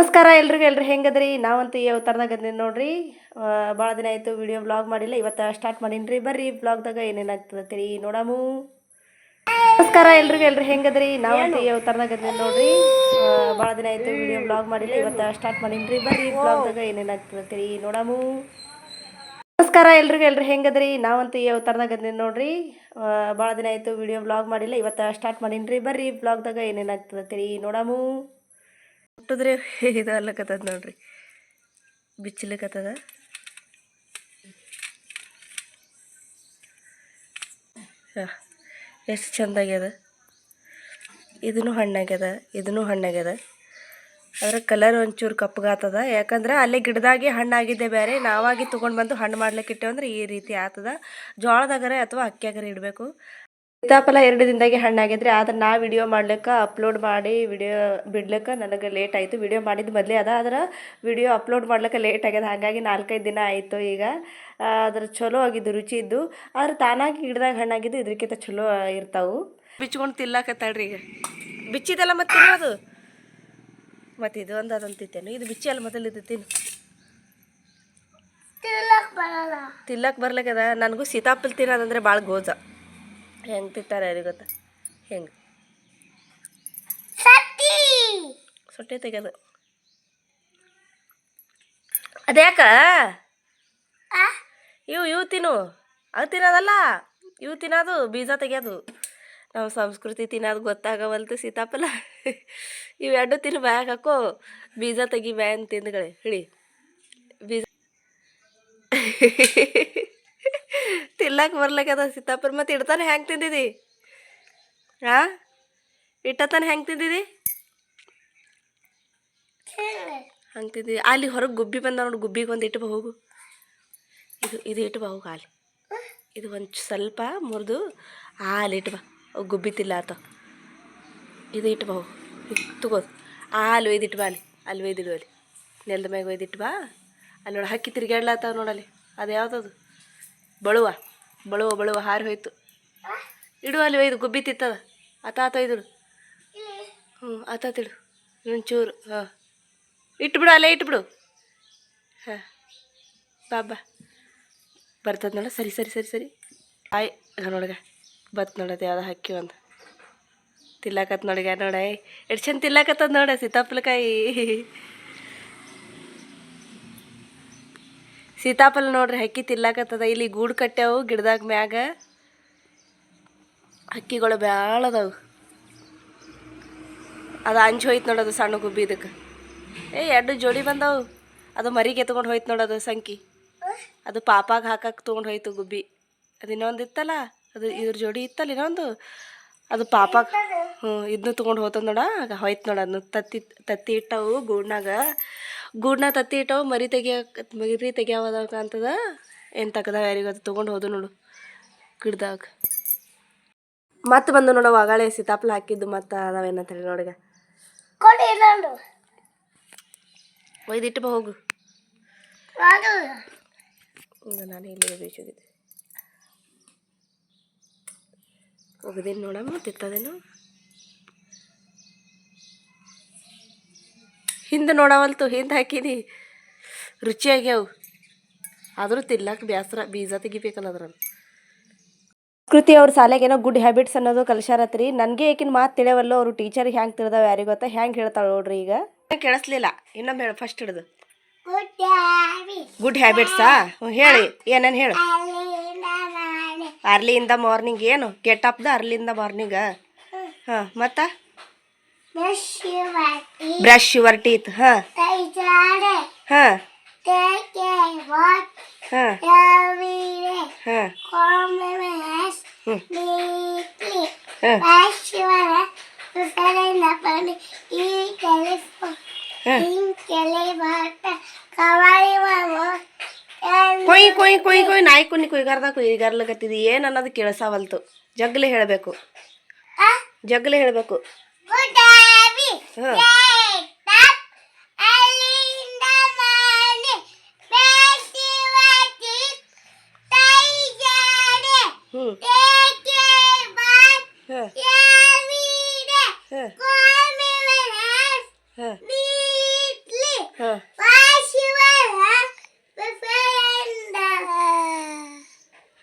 ನಮಸ್ಕಾರ ಎಲ್ರಿಗೂ, ಎಲ್ರು ಹೆಂಗದ್ರಿ? ನಾವಂತೂ ಈ ಅವತಾರದಾಗ ಅದೇನಿ ನೋಡ್ರಿ. ಭಾಳ ದಿನ ಆಯಿತು ವಿಡಿಯೋ ಬ್ಲಾಗ್ ಮಾಡಿಲ್ಲ. ಇವತ್ತು ಸ್ಟಾರ್ಟ್ ಮಾಡೀನಿ ಬರ್ರಿ ಬ್ಲಾಗ್ದಾಗ ಏನೇನಾಗ್ತದೆ ನೋಡಾಮು. ನಮಸ್ಕಾರ ಎಲ್ರಿಗೂ, ಎಲ್ರು ಹೆಂಗದ್ರಿ? ನಾವಂತೂ ಈ ಅವತಾರದಾಗ ಅದೇನಿ ನೋಡ್ರಿ. ಭಾಳ ದಿನ ಆಯಿತು ವಿಡಿಯೋ ಬ್ಲಾಗ್ ಮಾಡಿಲ್ಲ. ಇವತ್ತು ಸ್ಟಾರ್ಟ್ ಮಾಡೀನಿ ಬರ್ರಿ ಬ್ಲಾಗ್ದಾಗ ಏನೇನಾಗ್ತದೆ ನೋಡಾಮು. ನಮಸ್ಕಾರ ಎಲ್ರಿಗೂ, ಎಲ್ರು ಹೆಂಗದ್ರಿ? ನಾವಂತೂ ಈ ಅವತಾರದಾಗ ಅದೇನಿ ನೋಡ್ರಿ. ಭಾಳ ದಿನ ಆಯಿತು ವಿಡಿಯೋ ಬ್ಲಾಗ್ ಮಾಡಿಲ್ಲ. ಇವತ್ತು ಸ್ಟಾರ್ಟ್ ಮಾಡೀನಿ ರೀ ಬರ್ರಿ ಬ್ಲಾಗ್ದಾಗ ಏನೇನಾಗ್ತದೆ ನೋಡಾಮು. ಹುಟ್ಟಿದ್ರೆ ಇದು ಅಲ್ಲಕತ್ತದ ನೋಡ್ರಿ. ಬಿಚ್ಚಲಿಕತ್ತದ. ಎಷ್ಟು ಚಂದಾಗ್ಯದ. ಇದೂ ಹಣ್ಣಾಗ್ಯದ ಇದೂ ಹಣ್ಣಾಗ್ಯದ. ಅದರ ಕಲರ್ ಒಂಚೂರು ಕಪ್ಪಗಾತದ. ಯಾಕಂದ್ರೆ ಅಲ್ಲೇ ಗಿಡದಾಗೆ ಹಣ್ಣಾಗಿದ್ದೆ ಬೇರೆ ನಾವಾಗಿ ತೊಗೊಂಡು ಬಂದು ಹಣ್ಣು ಮಾಡ್ಲಿಕ್ಕೆ ಇಟ್ಟೇವಂದ್ರೆ ಈ ರೀತಿ ಆತದ. ಜೋಳದಾಗರೆ ಅಥವಾ ಅಕ್ಕಿಯಾಗರೆ ಇಡಬೇಕು. ಸೀತಾಫಲ ಎರಡು ದಿನದಾಗೆ ಹಣ್ಣಾಗಿದ್ರಿ ಆದ್ರೆ ನಾ ವಿಡಿಯೋ ಮಾಡ್ಲಿಕ್ಕೆ ಅಪ್ಲೋಡ್ ಮಾಡಿ ವಿಡಿಯೋ ಬಿಡ್ಲಿಕ್ಕೆ ನನಗೆ ಲೇಟ್ ಆಯಿತು. ವಿಡಿಯೋ ಮಾಡಿದ ಮೊದಲೇ ಅದ ಆದ್ರೆ ವಿಡಿಯೋ ಅಪ್ಲೋಡ್ ಮಾಡ್ಲಿಕ್ಕೆ ಲೇಟ್ ಆಗ್ಯದ. ಹಾಗಾಗಿ ನಾಲ್ಕೈದು ದಿನ ಆಯಿತು ಈಗ. ಅದ್ರ ಚಲೋ ಆಗಿದ್ದು ರುಚಿ ಇದ್ದು. ಆದ್ರೆ ತಾನಾಗಿ ಗಿಡದಾಗ ಹಣ್ಣಾಗಿದ್ದು ಇದಕ್ಕಿಂತ ಚಲೋ ಇರ್ತಾವು. ಬಿಚ್ಕೊಂಡು ತಿನ್ಲಾಕತ್ತಾಳ್ರಿ ಈಗ. ಬಿಚ್ಚಿದಲ್ಲ ಮತ್ತೆ ಅದು. ಮತ್ತೆ ಇದು ಒಂದು ಅದಂತಿತ್ತೇನು ಇದು ಬಿಚ್ಚಿ ಅಲ್ಲ ಮೊದಲು ಇದು ತಿನ್ನು. ತಿಲ್ಲಕ್ಕೆ ಬರ್ಲಕ್ಕದ ನನಗೂ ಸೀತಾಫಲ ತಿನ್ನೋದಂದ್ರೆ ಭಾಳ ಗೋಜ. ಹೆಂಗೆ ತಿಂತಾರೆ ಯಾರಿಗೆ ಗೊತ್ತಾ? ಹೆಂಗೆ? ಸೊಟ್ಟೆ ತೆಗೆದು. ಅದ್ಯಾಕ ಇವು ಇವು ತಿನ್ನು. ಅದು ತಿನ್ನೋದಲ್ಲ. ಇವು ತಿನ್ನೋದು ಬೀಜ ತೆಗೆಯೋದು. ನಮ್ಮ ಸಂಸ್ಕೃತಿ ತಿನ್ನೋದು ಗೊತ್ತಾಗವಲ್ತು ಸೀತಾಫಲ. ಇವೆರಡು ಎರಡು ತಿನ್ನು ಬ್ಯಾಗ್ ಹಾಕೋ. ಬೀಜ ತೆಗಿ ಬ್ಯಾನ್ ತಿಂದ್ಗಳೇ ಹಿಡಿ. ಬೀಜ ತಿಲ್ಲಕ್ಕೆ ಬರ್ಲಾಕದ ಸೀತಾಪುರ ಮತ್ತು ಇಡ್ತಾನೆ ಹ್ಯಾಂಗೆ ತಿಂದಿದ್ದಿ ಹಾಂ ಇಟ್ಟತಾನೆ ಹ್ಯಾಂಗೆ ತಿಂದಿದಿ? ಹಂಗೆ ತಿಂದಿದಿ ಅಲ್ಲಿ ಹೊರಗೆ ಗುಬ್ಬಿ ಬಂದ ನೋಡಿ, ಗುಬ್ಬಿಗೆ ಒಂದು ಇಟ್ಟು ಹೋಗು. ಇದು ಇದು ಇಟ್ಟು ಬಾ ಹೋಗು ಅಲ್ಲಿ. ಇದು ಒಂದು ಸ್ವಲ್ಪ ಮುರಿದು ಹಾಲು ಇಟ್ಟು ಬಾ ಗುಬ್ಬಿ ತಿಲ್ಲ ಆತ ಇದು ಇಟ್ಟು ಬಾ ಹೋಗು ತಗೋದು. ಹಾಲು ಒಯ್ದಿಟ್ಟು ಬಾ ಅಲ್ಲಿ. ಅಲ್ಲಿ ಒಯ್ದಿಡು ಅಲ್ಲಿ. ನೆಲದ ಮ್ಯಾಗ ಒಯ್ದಿಟ್ಟು ಬಾ ಅಲ್ಲಿ ನೋಡಿ ಹಕ್ಕಿ ತಿರುಗಾಡ್ಲಾತಾವ ನೋಡಲ್ಲಿ ಅದು ಯಾವ್ದದು? ಬಳುವ ಬಳುವ ಬಳುವ, ಹಾರಿ ಹೋಯ್ತು. ಇಡು ಅಲ್ಲಿ ಒಯ್ದು, ಗುಬ್ಬಿ ತಿತ್ತದ. ಆತ ಆತ ಒಯ್ದಿಡು. ಹ್ಞೂ ಆತಾತಿಡು ಒಂಚೂರು ಹಾಂ. ಇಟ್ಬಿಡು, ಅಲ್ಲೇ ಇಟ್ಬಿಡು. ಹಾಂ. ಬಾಬಾ ಬರ್ತದ ನೋಡ, ಸರಿ ಸರಿ ಸರಿ ಸರಿ. ಆಯ್ ನೋಡಗ. ಬತ್ ನೋಡದ ಯಾವ್ದು ಹಕ್ಕಿ ಒಂದು. ತಿಲ್ಲಾಕತ್ ನೋಡಿಗ ನೋಡ ಎಷ್ಟು ಚಂದ ತಿಲ್ಲಾಕತ್ತದ ನೋಡ, ಸೀತಾಫಲಕಾಯಿ. ಸೀತಾಫಲ ನೋಡ್ರಿ, ಹಕ್ಕಿ ತಿಲ್ಲಾಕತ್ತದ ಇಲ್ಲಿ ಗೂಡು ಕಟ್ಟ್ಯಾವು ಗಿಡದಾಗ ಮ್ಯಾಗ. ಹಕ್ಕಿಗಳು ಭಾಳ ಅದಾವು. ಅದು ಅಂಜು ಹೋಯ್ತು ನೋಡೋದು ಸಣ್ಣ ಗುಬ್ಬಿ ಇದಕ್ಕೆ. ಏ, ಎರಡು ಜೋಡಿ ಬಂದವು. ಅದು ಮರಿಗೆ ಎತ್ಕೊಂಡು ಹೋಯ್ತು ನೋಡೋದು ಸಂಕಿ. ಅದು ಪಾಪಾಗ ಹಾಕಕ್ಕೆ ತೊಗೊಂಡು ಹೋಯ್ತು ಗುಬ್ಬಿ. ಅದು ಇನ್ನೊಂದು ಇತ್ತಲ್ಲ? ಅದು ಇದ್ರ ಜೋಡಿ ಇತ್ತಲ್ಲ ಇನ್ನೊಂದು? ಅದು ಪಾಪಾಗ ಹ್ಞೂ ಇದನ್ನು ತೊಗೊಂಡು ಹೋತದ ನೋಡ. ಆಗ ಹೋಯ್ತು ನೋಡ ಅದನ್ನು ತತ್ತಿ ತತ್ತಿ ಇಟ್ಟವು ಗೂಡ್ನಾಗ. ಗೂಡ್ನಾಗ ತತ್ತಿ ಇಟ್ಟವು ಮರಿ ತೆಗಿಯಕ್ಕೆ ಮರಿ ತೆಗಿಯವದಾಗ ಅಂತದ? ಏನು ತಗದಾವ ಯಾರಿಗೆ ಅದು ತೊಗೊಂಡು ಹೋದು ನೋಡು. ಗಿಡದಾಗ. ಮತ್ತೆ ಬಂದು ನೋಡು ಒಗಾಳೆ ಸೀತಾಪ್ಲ ಹಾಕಿದ್ದು ಮತ್ತೆ ಅದಾವೇನಂತೇಳಿ ನೋಡಿಗ ಒಯ್ದಿಟ್ಟು ಬಾ ಹೋಗು. ಈಗ ನಾನು ಇಲ್ಲಿ ಬೀಚೋಗಿದ್ದೆ ಹೋಗದೇನು ನೋಡಮ್ಮ ತಿತ್ತದೇನು? ಹಿಂದೆ ನೋಡವಲ್ತು ಹಿಂದೆ ಹಾಕಿನಿ ರುಚಿಯಾಗ್ಯಾವು ಆದರೂ ತಿನ್ಲಕ್ಕೆ ಬೇಸರ ಬೀಜ ತೆಗಿಬೇಕಲ್ಲ ಅದ್ರಲ್ಲಿ. ಕೃತಿ ಅವ್ರ ಶಾಲೆಗೆ ಏನೋ ಗುಡ್ ಹ್ಯಾಬಿಟ್ಸ್ ಅನ್ನೋದು ಕಲಿಸ್ಯಾರತ್ರಿ ನನಗೆ ಏಕಿನ ಮಾತು ತಿಳಿಯವಲ್ಲ ಅವರು ಟೀಚರ್ ಹ್ಯಾಂಗೆ ತಿಳಿದಾವ ಯಾರಿಗೆ ಗೊತ್ತಾ? ಹ್ಯಾಂಗೆ ಹೇಳ್ತಾಳೆ ನೋಡ್ರಿ ಈಗ. ಕೇಳಿಸ್ಲಿಲ್ಲ. ಇನ್ನೊಮ್ಮೆ ಹೇಳು ಫಸ್ಟ್ ಹಿಡಿದು. ಗುಡ್ ಹ್ಯಾಬಿಟ್ಸಾ ಹ್ಞೂ ಹೇಳಿ. ಏನೇನು ಹೇಳು? ಅರ್ಲಿಯಿಂದ ಮಾರ್ನಿಂಗ್ ಏನು? ಗೆಟ್ ಅಪ್ ದ ಅರ್ಲಿಯಿಂದ ಮಾರ್ನಿಂಗ ಹಾಂ ಮತ್ತು? ಬ್ರಷ್ ಯುವರ್ ಟೀತ್ ಹಾಂ ಹಾಂ ಕೊಯ್ ಕೊಯ್ ಕೊಯ್ ಕೊಯ್. ನಾಯಿ ಕುನಿ ಕುಯ್ಗಾರ್ದ ಕುಯ್ಗಾರ್ಲಕತ್ತಿದ್? ಏನು ಅನ್ನೋದು ಕೇಳಿಸವಲ್ತು. ಜಗ್ಲಿ ಹೇಳಬೇಕು. ಜಗ್ಲೆ ಹೇಳಬೇಕು.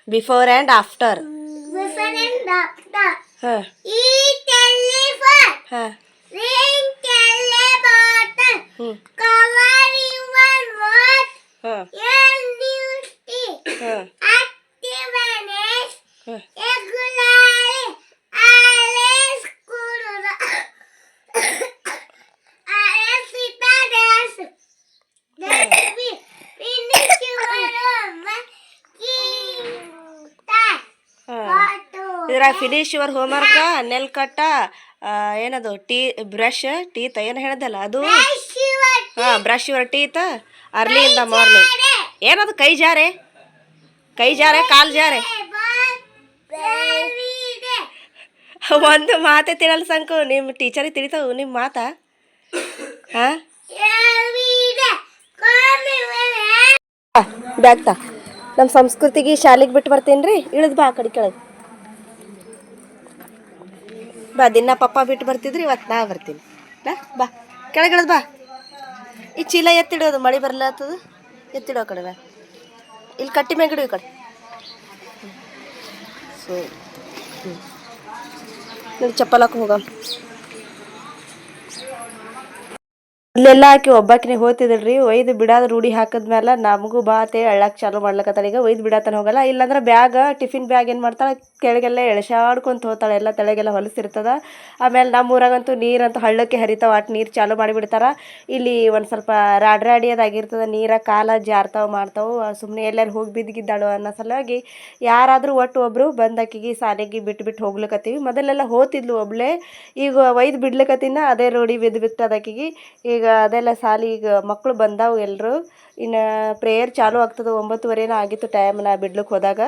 Before and after. Before and after. Huh. Eat elephant. Huh. ಇದ್ರಾಗ ಫಿನಿಶ್ ಯುವರ್ ಹೋಮ್ವರ್ಕ ನೆಲ್ ಕಟ್ಟ ಆ, ಏನದು ಟೀ ಬ್ರಷ್ ಟೀತ್ ಏನು ಹೇಳ್ದಲ್ಲ ಅದು? ಹಾಂ brush your teeth early in the morning ಏನದು ಕೈ ಜಾರೆ? ಕೈ ಜಾರೆ ಕಾಲು ಜಾರೆ? ಒಂದು ಮಾತೆ ತಿಳಲ್ಲ ಸಂಕು ನಿಮ್ಮ ಟೀಚರಿಗೆ ತಿಳಿತಾವು ನಿಮ್ಮ ಮಾತಾ? ಹಾಂ? ಬ್ಯಾಗ್ ತಾ ನಮ್ಮ ಸಂಸ್ಕೃತಿಗೆ ಶಾಲೆಗೆ ಬಿಟ್ಟು ಬರ್ತೀನಿ ರೀ ಇಳಿದು ಬಾ ಆ ಕಡೆ ಕೆಳಗೆ. ಬಾ ದಿನ ಪಪ್ಪ ಬಿಟ್ಟು ಬರ್ತಿದ್ರಿ ಇವತ್ತು ನಾ ಬರ್ತೀನಿ. ಬಾ ಬಾ. ಕೆಳಗೆ ಇಳಿದು ಬಾ. ಈ ಚೀಲ ಎತ್ತಿಡೋದು, ಮಳೆ ಬರ್ಲತ್ತದ ಎತ್ತಿಡೋ ಕಡೆ ಇಲ್ಲಿ ಕಟ್ಟಿ ಮ್ಯಾಗಿಡು ಈ ಕಡೆ. ಸೊ ಹ್ಞೂ ಚಪ್ಪಲ್ ಹೋಗಮ್ ಇಲ್ಲೆಲ್ಲ ಆಕಿ ಒಬ್ಬಾಕಿನೇ ಹೋಗ್ತಿದ್ರಿ ಒಯ್ದು ಬಿಡಾದ ರೂಢಿ ಹಾಕಿದ್ಮೇಲೆ ನಮಗೂ ಬಾತೆ ಅಂತೇಳಿ ಚಾಲು ಮಾಡ್ಲಕತ್ತಾಳ. ಈಗ ಒಯ್ದು ಬಿಡಾತನ ಹೋಗಲ್ಲ, ಇಲ್ಲಾಂದ್ರೆ ಬ್ಯಾಗ, ಟಿಫಿನ್ ಬ್ಯಾಗ್ ಏನು ಮಾಡ್ತಾಳೆ? ಕೆಳಗೆಲ್ಲ ಎಳಶಾಡ್ಕೊಂತ ಹೋಗ್ತಾಳೆ, ಎಲ್ಲ ತೆಳಗೆಲ್ಲ ಹೊಲಸಿರ್ತದ. ಆಮೇಲೆ ನಮ್ಮ ಊರಾಗಂತೂ ನೀರಂತೂ ಹಳ್ಳಕ್ಕೆ ಹರಿತಾವ, ಅಟ್ ನೀರು ಚಾಲು ಮಾಡಿಬಿಡ್ತಾರ. ಇಲ್ಲಿ ಒಂದು ಸ್ವಲ್ಪ ರಾಡ್ ರಾಡಿ ಅದಾಗಿರ್ತದ, ನೀರ ಕಾಲ ಜಾರ್ತಾವ, ಮಾಡ್ತಾವು. ಸುಮ್ಮನೆ ಎಲ್ಲರೂ ಹೋಗಿ ಬಿದ್ದಿದ್ದಾಳು ಅನ್ನೋ ಸಲುವಾಗಿ ಯಾರಾದರೂ ಒಟ್ಟು ಒಬ್ಬರು ಬಂದಾಕಿಗೆ ಸಾಲೆಗೆ ಬಿಟ್ಟು ಬಿಟ್ಟು ಹೋಗ್ಲಕತ್ತೀವಿ. ಮೊದಲೆಲ್ಲ ಹೋತಿದ್ಲು ಒಬ್ಳೆ, ಈಗ ಒಯ್ದು ಬಿಡ್ಲಕತ್ತಿನ, ಅದೇ ರೋಡಿ ಬಿದ್ದು ಬಿತ್ತದಾಕಿಗೆ ಈಗ ಅದೆಲ್ಲ ಸಾಲಿ, ಈಗ ಮಕ್ಕಳು ಬಂದಾವು ಎಲ್ಲರೂ ಇನ್ನು ಪ್ರೇಯರ್ ಚಾಲು ಆಗ್ತದೆ, ಒಂಬತ್ತುವರೆನೂ ಆಗಿತ್ತು ಟೈಮ್ ನಾ ಬಿಡ್ಲಿಕ್ಕೆ ಹೋದಾಗ.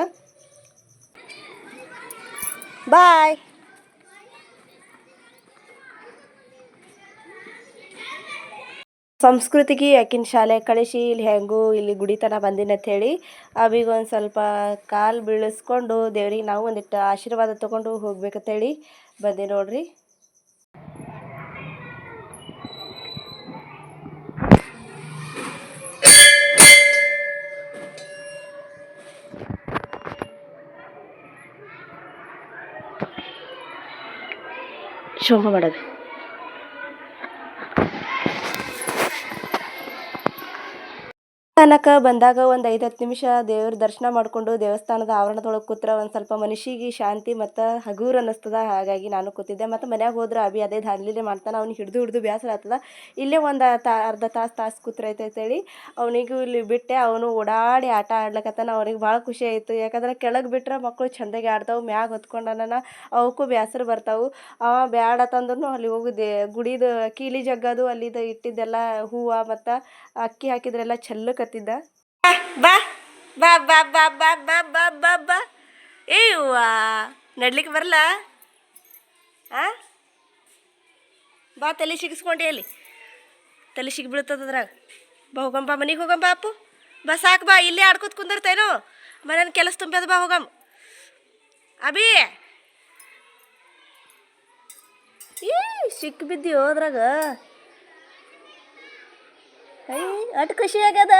ಬಾಯ್ ಸಂಸ್ಕೃತಿಗೆ ಆಕಿನ ಶಾಲೆ ಕಳಿಸಿ, ಇಲ್ಲಿ ಹೆಂಗೂ, ಇಲ್ಲಿ ಗುಡಿತನ ಬಂದಿನ ಹೇಳಿ ಅವಿಗೆ ಒಂದು ಸ್ವಲ್ಪ ಕಾಲು ಬೀಳಿಸ್ಕೊಂಡು ದೇವ್ರಿಗೆ ನಾವು ಒಂದಿಟ್ಟು ಆಶೀರ್ವಾದ ತೊಗೊಂಡು ಹೋಗ್ಬೇಕಂತೇಳಿ ಬಂದೆ ನೋಡ್ರಿ. ಶೋಭ ಮಾಡೋದು ದೇವಸ್ಥಾನಕ್ಕೆ ಬಂದಾಗ ಒಂದು ಐದು ಹತ್ತು ನಿಮಿಷ ದೇವ್ರ ದರ್ಶನ ಮಾಡಿಕೊಂಡು ದೇವಸ್ಥಾನದ ಆವರಣದೊಳಗೆ ಕೂತ್ರೆ ಒಂದು ಸ್ವಲ್ಪ ಮನುಷ್ಯಗೆ ಶಾಂತಿ ಮತ್ತು ಹಗೂರು ಅನ್ನಿಸ್ತದ. ಹಾಗಾಗಿ ನಾನು ಕೂತಿದ್ದೆ. ಮತ್ತು ಮನ್ಯಾಗ ಹೋದ್ರೆ ಅಭಿ ಅದೇ ಧಾನ್ಲಿಲೆ ಮಾಡ್ತಾನ. ಅವ್ನಿಗೆ ಹಿಡಿದು ಹಿಡಿದು ಬೇಸರ ಆಗ್ತದ. ಇಲ್ಲೇ ಒಂದು ತಾ ಅರ್ಧ ತಾಸು ತಾಸು ಕೂತ್ರೈತೆ ಅಂತೇಳಿ ಅವನಿಗೂ ಇಲ್ಲಿ ಬಿಟ್ಟೆ. ಅವನು ಓಡಾಡಿ ಆಟ ಆಡ್ಲಕತ್ತಾನ. ಅವ್ನಿಗೆ ಭಾಳ ಖುಷಿ ಆಯಿತು. ಯಾಕಂದ್ರೆ ಕೆಳಗೆ ಬಿಟ್ರ ಮಕ್ಕಳು ಚಂದಾಗಿ ಆಡ್ತಾವೆ. ಮ್ಯಾಗ ಹೊತ್ಕೊಂಡನ ಅವಕ್ಕೂ ಬೇಸರ ಬರ್ತಾವೆ. ಅವ ಬ್ಯಾಡ ತಂದ್ರು ಅಲ್ಲಿ ಹೋಗುದ ಗುಡಿದು ಕೀಲಿ ಜಗ್ಗದು ಅಲ್ಲಿದು ಇಟ್ಟಿದ್ದೆಲ್ಲ ಹೂವು ಮತ್ತು ಅಕ್ಕಿ ಹಾಕಿದ್ರೆಲ್ಲ ಚೆಲ್ಲಕತ್ತಿದ್ದ ಬಾ ಬಾ ಬಾ ಬಾ ಬಾ ಬಾ ಬಾ ಬಾ ಬಾ ನಡ್ಲಿಕ್ಕೆ ಬರಲ್ಲ ಆ? ಬಾ, ತಲೆ ಸಿಗಿಸ್ಕೊಂಡೆ ಅಲ್ಲಿ. ತಲೆ ಸಿಗಿ ಬೀಳ್ತದ್ರಾಗ ಬಾ ಹೋಗಂಬ ಮನೆಗೆ ಹೋಗಂಬ ಅಪ್ಪು. ಬಾ, ಸಾಕು, ಬಾ, ಇಲ್ಲೇ ಆಡ್ಕೊತ ಕುಂದಿರ್ತೇನೋ. ಮನೇನ ಕೆಲಸ ತುಂಬ್ಯದ ಬಾ ಹೋಗಮ್ಮ ಅಬಿ ಏ ಸಿಕ್ಕ ಬಿದ್ದಿ ಹೋದ್ರಾಗ ಐ ಅಷ್ಟು ಖುಷಿ ಆಗ್ಯದ.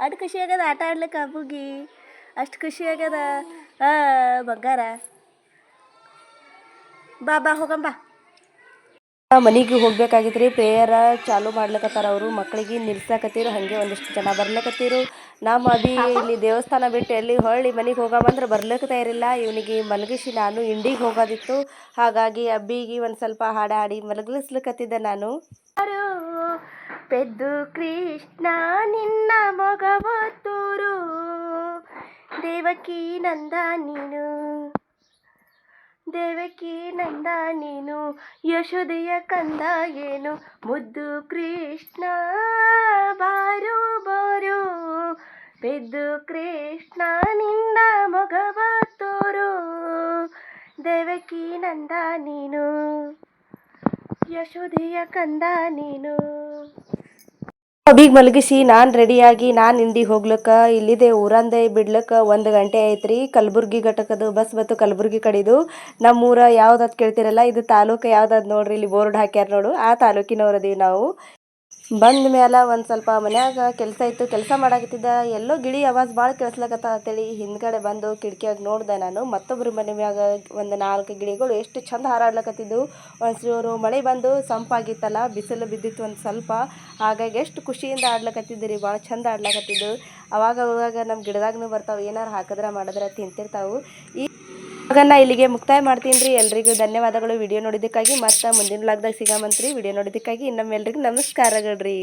ಅಷ್ಟು ಖುಷಿ ಆಗ್ಯದ ಆಟ ಆಡ್ಲಿಕ್ಕೆ ಅಬ್ಬುಗಿ ಅಷ್ಟು ಖುಷಿ ಆಗ್ಯದ. ಆ ಬಂಗಾರ. ಬಾ ಬಾ ಹೋಗಮ್ಮ ಬಾ. ಮನೆಗೆ ಹೋಗ್ಬೇಕಾಗಿತ್ತು ರೀ ಪ್ರೇಯರ ಚಾಲು ಮಾಡ್ಲಿಕತ್ತಾರ ಅವರು. ಮಕ್ಕಳಿಗೆ ನಿಲ್ಸಕತ್ತೀರು. ಹಾಗೆ ಒಂದಿಷ್ಟು ಜನ ಬರ್ಲಕತ್ತೀರು. ನಮ್ಮ ಅಭಿ ಇಲ್ಲಿ ದೇವಸ್ಥಾನ ಬಿಟ್ಟು ಎಲ್ಲಿ ಹೊಳ್ಳಿ ಮನೆಗೆ ಹೋಗಮಂದ್ರೆ ಬರ್ಲಿಕ್ಕೆ ತಯಾರಿಲ್ಲ. ಇವನಿಗೆ ಮಲಗಿಸಿ ನಾನು ಇಂಡಿಗೆ ಹೋಗೋದಿತ್ತು. ಹಾಗಾಗಿ ಅಬ್ಬಿಗೆ ಒಂದು ಸ್ವಲ್ಪ ಹಾಡು ಹಾಡಿ ಮಲಗಿಸ್ಲಿಕತ್ತಿದ್ದೆ ನಾನು. ಪೆದ್ದು ಕೃಷ್ಣ ನಿನ್ನ ಮೊಗವ ತೂರು. ದೇವಕಿ ನಂದ ನೀನು. ದೇವಕಿ ನಂದ ನೀನು. ಯಶೋದೆಯ ಕಂದ ಏನು? ಮುದ್ದು ಕೃಷ್ಣ ಬಾರು ಬಾರು. ಪೆದ್ದು ಕೃಷ್ಣ ನಿನ್ನ ಮೊಗವ ದೇವಕಿ ನಂದ ನೀನು. ಯಶೋದೆಯ ಕಂದ ನೀನು. ಅಬಿಗೆ ಮಲಗಿಸಿ, ನಾನು ರೆಡಿಯಾಗಿ, ನಾನು ಇಂಡಿ ಹೋಗ್ಲಕ್ಕ. ಇಲ್ಲಿದೆ ಊರಂದೆ ಬಿಡ್ಲಕ್ಕ. ಒಂದ್ ಗಂಟೆ ಐತ್ರಿ ಕಲಬುರ್ಗಿ ಘಟಕದು ಬಸ್ ಮತ್ತು ಕಲಬುರ್ಗಿ ಕಡೆದು. ನಮ್ಮೂರ ಯಾವ್ದು ಕೇಳ್ತಿರಲ್ಲ, ಇದು ತಾಲೂಕು ಯಾವ್ದಾದ್ ನೋಡ್ರಿ, ಇಲ್ಲಿ ಬೋರ್ಡ್ ಹಾಕ್ಯಾರ ನೋಡು. ಆ ತಾಲೂಕಿನವ್ರದೀವಿ ನಾವು. ಬಂದ ಮೇಲೆ ಒಂದು ಸ್ವಲ್ಪ ಮನ್ಯಾಗ ಕೆಲಸ ಇತ್ತು, ಕೆಲಸ ಮಾಡಾಕತ್ತಿದ್ದ. ಎಲ್ಲೋ ಗಿಳಿ ಆವಾಜ್ ಭಾಳ ಕೇಳಿಸ್ಲಕತ್ತ ಅಂತೇಳಿ ಹಿಂದ್ಗಡೆ ಬಂದು ಕಿಟಕಿಯಾಗ ನೋಡಿದೆ ನಾನು. ಮತ್ತೊಬ್ಬರು ಮನೆ ಮ್ಯಾಗ ಒಂದು ನಾಲ್ಕು ಗಿಳಿಗಳು ಎಷ್ಟು ಚಂದ ಹಾರಾಡ್ಲಕತ್ತಿದ್ದು ಒಂಚೂರು ಮಳೆ ಬಂದು ಸಂಪಾಗಿತ್ತಲ್ಲ, ಬಿಸಿಲು ಬಿದ್ದಿತ್ತು ಒಂದು ಸ್ವಲ್ಪ. ಹಾಗಾಗಿ ಎಷ್ಟು ಖುಷಿಯಿಂದ ಆಡ್ಲಕತ್ತಿದ್ರಿ ಭಾಳ ಚಂದ ಆಡ್ಲಕತ್ತಿದ್ದು. ಅವಾಗ ಅವಾಗ ನಮ್ಮ ಗಿಡದಾಗೂ ಬರ್ತಾವೆ, ಏನಾರು ಹಾಕಿದ್ರೆ ಮಾಡಿದ್ರೆ ತಿಂತಿರ್ತಾವೆ. ಈ ಇವಾಗ ಇಲ್ಲಿಗೆ ಮುಕ್ತಾಯ ಮಾಡ್ತೀನಿ ರೀ ಎಲ್ರಿಗೂ ಧನ್ಯವಾದಗಳು. ವಿಡಿಯೋ ನೋಡಿದ್ದಕ್ಕಾಗಿ ಮತ್ತೆ ಮುಂದಿನ ಲಾಗ್ದಾಗ ಸಿಗಾಮಂತ್ರಿ. ವಿಡಿಯೋ ನೋಡಿದ್ದಕ್ಕಾಗಿ ಇನ್ನೊಮ್ಮೆ ಎಲ್ರಿಗೂ ನಮಸ್ಕಾರಗಳು ರೀ